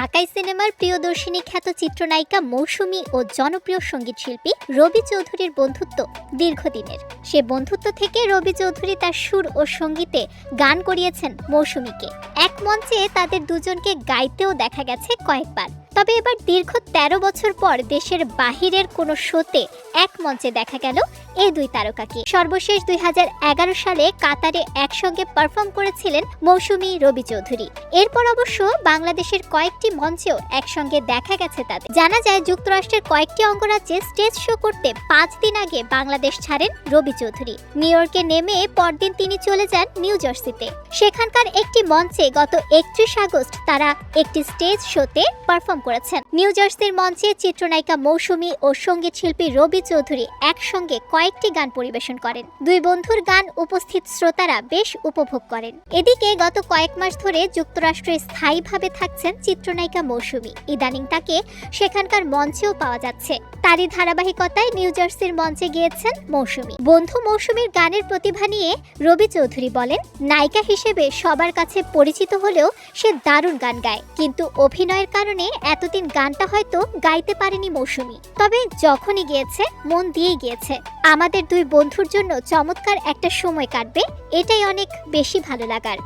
ঢাকাই সিনেমার প্রিয়দর্শিনী খ্যাত চিত্রনায়িকা মৌসুমী ও জনপ্রিয় সংগীত শিল্পী রবি চৌধুরীর বন্ধুত্ব দীর্ঘদিনের। সে বন্ধুত্ব থেকে রবি চৌধুরী তার সুর ও সঙ্গীতে গান করিয়েছেন মৌসুমীকে। এক মঞ্চে তাদের দুজনকে গাইতেও দেখা গেছে কয়েকবার। তবে এবার দীর্ঘ ১৩ বছর পর দেশের বাহিরের কোনো শোতে এক মঞ্চে দেখা গেল এই দুই তারকাকে। সর্বশেষ দুই হাজার এগারো সালে কাতারে একসঙ্গে পারফর্ম করেছিলেন মৌসুমী রবি চৌধুরী। এরপর অবশ্য বাংলাদেশের কয়েকটি মঞ্চেও একসঙ্গে দেখা গেছে তাদের। জানা যায়, যুক্তরাষ্ট্রের কয়েকটি অঙ্গরাজ্যে স্টেজ শো করতে পাঁচ দিন আগে বাংলাদেশ ছাড়েন রবি চৌধুরী। নিউ ইয়র্কে নেমে পরদিন তিনি চলে যান নিউ জার্সিতে। সেখানকার একটি মঞ্চে গত একত্রিশ আগস্ট তারা একটি স্টেজ শোতে পারফর্ম করেছেন। নিউ জার্সির মঞ্চে চিত্রনায়িকা মৌসুমী ও সংগীত শিল্পী রবি চৌধুরী একসঙ্গে কয়েকটি গান পরিবেশন করেন। দুই বন্ধুর গান উপস্থিত শ্রোতারা বেশ উপভোগ করেন। এদিকে গত কয়েক মাস ধরে যুক্তরাষ্ট্রে স্থায়ীভাবে থাকছেন চিত্রনায়িকা মৌসুমী। ইদানিং তাকে সেখানকার মঞ্চেও পাওয়া যাচ্ছে। তারই ধারাবাহিকতায় নিউ জার্সির মঞ্চে গিয়েছেন মৌসুমী। বন্ধু মৌসুমীর গানের প্রতিভা নিয়ে রবি চৌধুরী বলেন, নায়িকা হিসেবে সবার কাছে পরিচিত হলেও সে দারুণ গান গায়। কিন্তু অভিনয়ের কারণে এতদিন গানটা হয়তো গাইতে পারেনি মৌসুমী। তবে যখনই গিয়েছে, মন দিয়েই গিয়েছে। আমাদের দুই বন্ধুর জন্য চমৎকার একটা সময় কাটবে, এটাই অনেক বেশি ভালো লাগার।